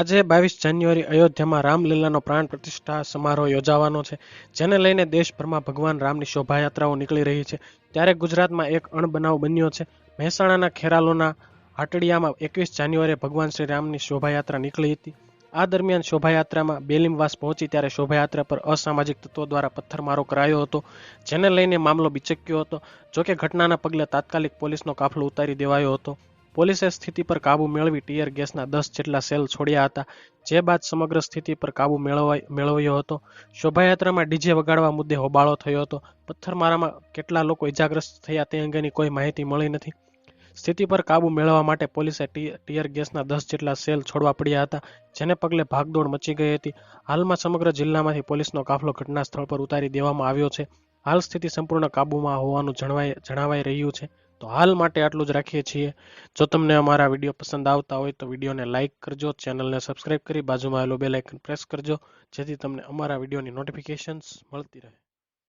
આજે બાવીસ જાન્યુઆરી અયોધ્યામાં રામલીલાનો પ્રાણ પ્રતિષ્ઠા સમારોહ યોજાવાનો છે, જેને લઈને દેશભરમાં ભગવાન રામની શોભાયાત્રાઓ નીકળી રહી છે. ત્યારે ગુજરાતમાં એક અણબનાવ બન્યો છે. મહેસાણાના ખેરાલોના હાટડિયામાં એકવીસ જાન્યુઆરીએ ભગવાન શ્રી રામની શોભાયાત્રા નીકળી હતી. આ દરમિયાન શોભાયાત્રામાં બેલીમવાસ પહોંચી ત્યારે શોભાયાત્રા પર અસામાજિક તત્વો દ્વારા પથ્થરમારો કરાયો હતો, જેને લઈને મામલો બિચક્યો હતો. જોકે ઘટનાના પગલે તાત્કાલિક પોલીસનો કાફલો ઉતારી દેવાયો હતો. પોલીસે સ્થિતિ પર કાબુ મેળવી ટીયર ગેસના દસ જેટલા સેલ છોડ્યા હતા. જે બાદ સમગ્ર સ્થિતિ પર કાબુ મેળવાય, મેળવ્યો હતો. શોભાયાત્રામાં ડીજે વગાડવા મુદ્દે હોબાળો થયો હતો. પથ્થરમારામાં કેટલા લોકો ઇજાગ્રસ્ત થયા તે અંગેની કોઈ માહિતી મળી નથી. સ્થિતિ પર કાબુ મેળવવા માટે પોલીસે ટીયર ગેસના દસ જેટલા સેલ છોડવા પડ્યા હતા, જેને પગલે ભાગદોડ મચી ગઈ હતી. હાલમાં સમગ્ર જિલ્લામાંથી પોલીસનો કાફલો ઘટના સ્થળ પર ઉતારી દેવામાં આવ્યો છે. હાલ સ્થિતિ સંપૂર્ણ કાબુમાં હોવાનું જણાવાઈ જણાવાઈ રહ્યું છે. તો હાલ માટે આટલું જ રાખીએ છીએ. જો તમને અમારા વીડિયો પસંદ આવતા હોય તો વિડીયોને લાઇક કરજો, ચેનલને સબસ્ક્રાઇબ કરી બાજુમાં આવેલું બેલ આઇકન પ્રેસ કરજો, જેથી તમને અમારા વિડીયોની નોટિફિકેશન્સ મળતી રહે.